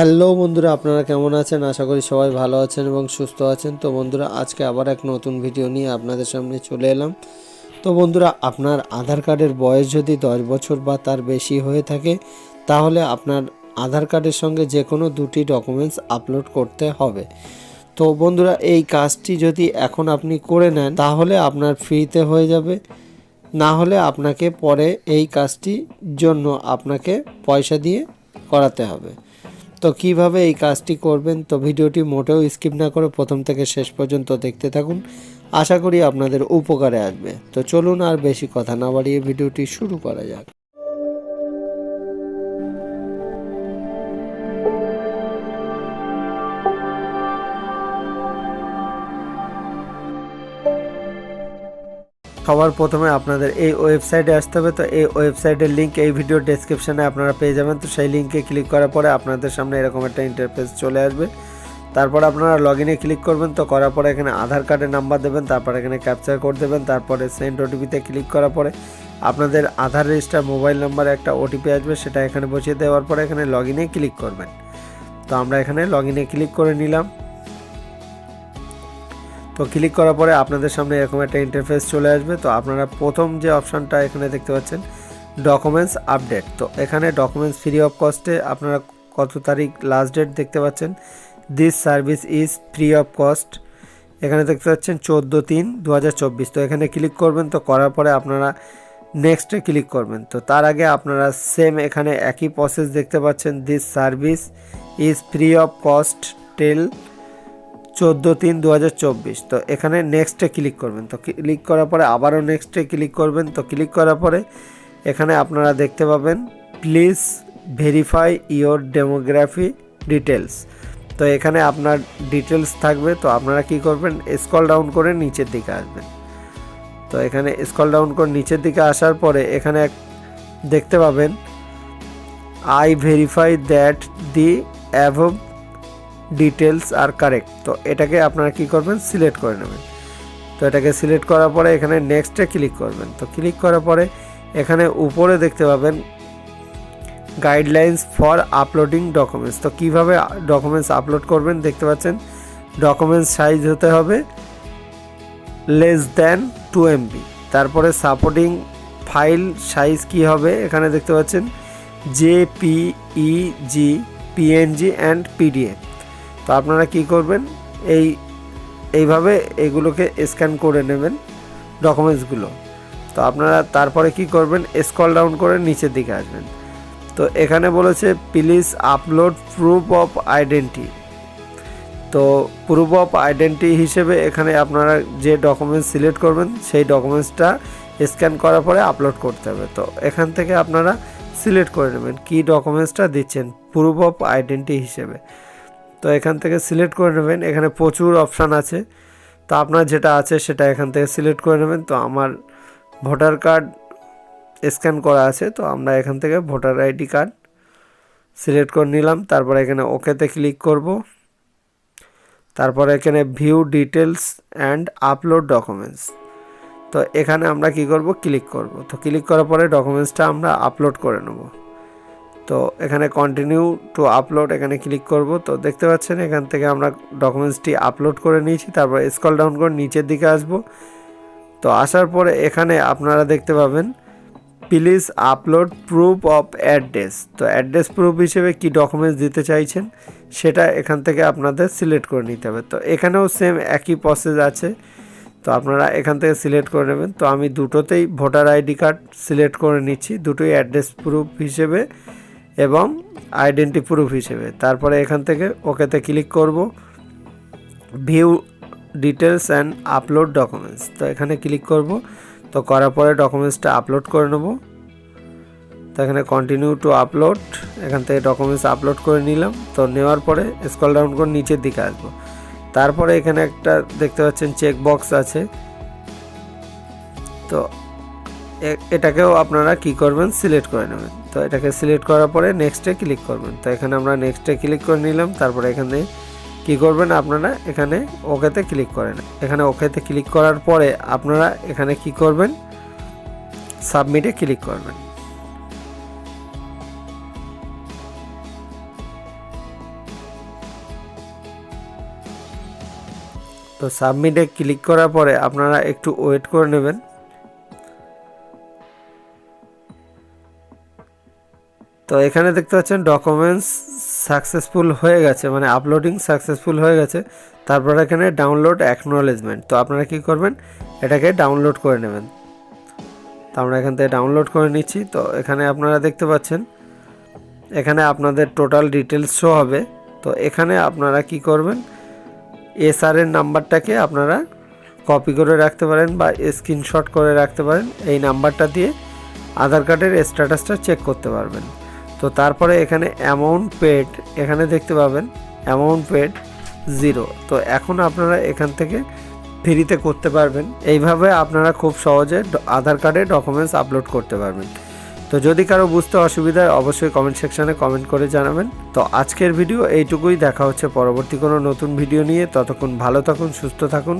Hello বন্ধুরা, আপনারা কেমন আছেন? আশা করি সবাই ভালো আছেন এবং সুস্থ আছেন। তো বন্ধুরা, আজকে আবার এক নতুন ভিডিও নিয়ে আপনাদের সামনে চলে এলাম। তো বন্ধুরা, আপনার আধার কার্ডের বয়স যদি দশ বছর বা তার বেশি হয়ে থাকে, তাহলে আপনার আধার কার্ডের সঙ্গে যে কোনো দুটি ডকুমেন্টস আপলোড করতে হবে। তো বন্ধুরা, এই কাজটি যদি এখন আপনি করে নেন, তাহলে আপনার ফ্রিতে হয়ে যাবে। না হলে আপনাকে পরে এই কাজটির জন্য আপনাকে পয়সা দিয়ে করাতে হবে। তো কীভাবে এই কাজটি করবেন? তো ভিডিওটি মোটেও স্কিপ না করে প্রথম থেকে শেষ পর্যন্ত দেখতে থাকুন। আশা করি আপনাদের উপকারে আসবে। তো চলুন আর বেশি কথা না বাড়িয়ে ভিডিওটি শুরু করা যাক। সবার প্রথমে আপনাদের এই ওয়েবসাইটে আসতে হবে। তো এই ওয়েবসাইটের লিঙ্ক এই ভিডিও ডেসক্রিপশানে আপনারা পেয়ে যাবেন। তো সেই লিঙ্কে ক্লিক করার পরে আপনাদের সামনে এরকম একটা ইন্টারফেস চলে আসবে। তারপর আপনারা লগ ইনে ক্লিক করবেন। তো করার পরে এখানে আধার কার্ডের নাম্বার দেবেন। তারপর এখানে ক্যাপচার কোড দেবেন। তারপরে সেন্ড ওটিপিতে ক্লিক করার পরে আপনাদের আধার রেজিস্টার মোবাইল নাম্বারে একটা ওটিপি আসবে। সেটা এখানে বসিয়ে দেওয়ার পরে এখানে লগ ইনে ক্লিক করবেন। তো আমরা এখানে লগ ইনে ক্লিক করে নিলাম। তো ক্লিক করার পরে আপনাদের সামনে এরকম একটা ইন্টারফেস চলে আসবে। তো আপনারা প্রথম যে অপশানটা এখানে দেখতে পাচ্ছেন ডকুমেন্টস আপডেট তো এখানে ডকুমেন্টস ফ্রি অফ কস্টে আপনারা কত তারিখ লাস্ট ডেট দেখতে পাচ্ছেন। This service is free of cost এখানে দেখতে পাচ্ছেন চোদ্দ তিন দু তো এখানে ক্লিক করবেন, তো করার পরে আপনারা নেক্সটে ক্লিক করবেন। তো তার আগে আপনারা সেম এখানে একই প্রসেস দেখতে পাচ্ছেন। This service is free of cost টেল চোদ্দ তিন দু তো এখানে নেক্সটে ক্লিক করবেন। তো ক্লিক করার পরে আবারও নেক্সটে ক্লিক করবেন। তো ক্লিক করার পরে এখানে আপনারা দেখতে পাবেন please verify your demography details তো এখানে আপনার ডিটেলস থাকবে। তো আপনারা কি করবেন স্কল ডাউন করে নিচের দিকে আসবেন। তো এখানে স্কল ডাউন করে নিচের দিকে আসার পরে এখানে দেখতে পাবেন I verify that the above details are correct তো এটাকে আপনারা কি করবেন? সিলেক্ট করে নেবেন। তো এটাকে সিলেক্ট করার পরে এখানে নেক্সটে ক্লিক করবেন। তো ক্লিক করার পরে এখানে উপরে দেখতে পাবেন গাইডলাইন্স ফর আপলোডিং ডকুমেন্টস তো কীভাবে ডকুমেন্টস আপলোড করবেন দেখতে পাচ্ছেন? ডকুমেন্টস সাইজ হতে হবে লেস দ্যান টু এমবি তারপরে সাপোর্টিং ফাইল সাইজ কি হবে? এখানে দেখতে পাচ্ছেন? জেপিইজি পিএনজি অ্যান্ড পিডিএফ তো আপনারা কি করবেন? এই, এইভাবে এগুলোকে স্ক্যান করে নেবেন ডকুমেন্টসগুলো তো আপনারা তারপরে কি করবেন? স্কল ডাউন করে নিচের দিকে আসবেন। তো এখানে বলেছে please upload proof of identity তো প্রুফ অফ আইডেন্টি হিসেবে এখানে আপনারা যে ডকুমেন্টস সিলেক্ট করবেন, সেই ডকুমেন্টসটা স্ক্যান করার পরে আপলোড করতে হবে। তো এখান থেকে আপনারা সিলেক্ট করে নেবেন কী ডকুমেন্টসটা দিচ্ছেন প্রুফ অফ আইডেন্টি হিসেবে। তো এখান থেকে সিলেক্ট করে নেবেন। এখানে প্রচুর অপশান আছে। তো আপনার যেটা আছে সেটা এখান থেকে সিলেক্ট করে নেবেন। তো আমার ভোটার কার্ড স্ক্যান করা আছে। তো আমরা এখান থেকে ভোটার আইডি কার্ড সিলেক্ট করে নিলাম। তারপরে এখানে ওকেতে ক্লিক করব। তারপরে এখানে view details and upload documents তো এখানে আমরা কি করব? ক্লিক করব। তো ক্লিক করার পরে ডকুমেন্টসটা আমরা আপলোড করে নেব। তো এখানে কন্টিনিউ টু আপলোড এখানে ক্লিক করব। তো দেখতে পাচ্ছেন এখান থেকে আমরা ডকুমেন্টসটি আপলোড করে নিয়েছি, তারপর স্কল ডাউন করে নিচের দিকে আসব। তো আসার পরে এখানে আপনারা দেখতে পাবেন please upload proof of address তো অ্যাড্রেস প্রুফ হিসেবে কি ডকুমেন্টস দিতে চাইছেন, সেটা এখান থেকে আপনাদের সিলেক্ট করে নিতে হবে। তো এখানেও সেম একই প্রসেস আছে। তো আপনারা এখান থেকে সিলেক্ট করে নেবেন। তো আমি দুটোতেই ভোটার আইডি কার্ড সিলেক্ট করে নিচ্ছি, দুটোই অ্যাড্রেস প্রুফ হিসেবে। এবং আইডেন্টি প্রুফ হিসেবে। তারপরে এখান থেকে ওকেতে ক্লিক করব view details and upload documents তো এখানে ক্লিক করব, তো করার পরে ডকুমেন্টসটা আপলোড করে নেব। তো এখানে কন্টিনিউ টু আপলোড এখান থেকে ডকুমেন্টস আপলোড করে নিলাম। তো নেওয়ার পরে স্কল ডাউন করে নিচের দিকে আসব। তারপরে এখানে একটা দেখতে পাচ্ছেন চেক বক্স আছে। তো এটাকেও আপনারা কি করবেন সিলেক্ট করে নেবেন। তো এটাকে সিলেক্ট করার পরে নেক্সটে ক্লিক করবেন। তো এখানে আমরা নেক্সটে ক্লিক করে নিলাম, তারপরে এখানে কি করবেন আপনারা? এখানে ওকেতে ক্লিক করেন। এখানে ওকেতে ক্লিক করার পরে আপনারা এখানে কি করবেন? সাবমিটে ক্লিক করবেন। তো সাবমিটে ক্লিক করার পরে আপনারা একটু ওয়েট করে নেবেন। তো এখানে দেখতে পাচ্ছেন ডকুমেন্টস সাকসেসফুল হয়ে গেছে মানে আপলোডিং সাকসেসফুল হয়ে গেছে। তারপর এখানে ডাউনলোড অ্যাকনোলেজমেন্ট তো আপনারা কি করবেন? এটাকে ডাউনলোড করে নেবেন। তো আমরা এখান থেকে ডাউনলোড করে নিচ্ছি। তো এখানে আপনারা দেখতে পাচ্ছেন, এখানে আপনাদের টোটাল ডিটেলস শো হবে। তো এখানে আপনারা কি করবেন? এসআর এর নাম্বারটাকে আপনারা কপি করে রাখতে পারেন বা স্ক্রিনশট করে রাখতে পারেন। এই নাম্বারটা দিয়ে আধার কার্ডের স্ট্যাটাসটা চেক করতে পারবেন। তো তারপরে এখানে অ্যামাউন্ট পেড এখানে দেখতে পাবেন অ্যামাউন্ট পেড জিরো তো এখন আপনারা এখান থেকে ফ্রিতে করতে পারবেন। এইভাবে আপনারা খুব সহজে আধার কার্ডে ডকুমেন্টস আপলোড করতে পারবেন। তো যদি কারও বুঝতে অসুবিধা অবশ্যই কমেন্ট সেকশানে কমেন্ট করে জানাবেন। তো আজকের ভিডিও এইটুকুই। দেখা হচ্ছে পরবর্তী কোনো নতুন ভিডিও নিয়ে। ততক্ষণ ভালো থাকুন, সুস্থ থাকুন।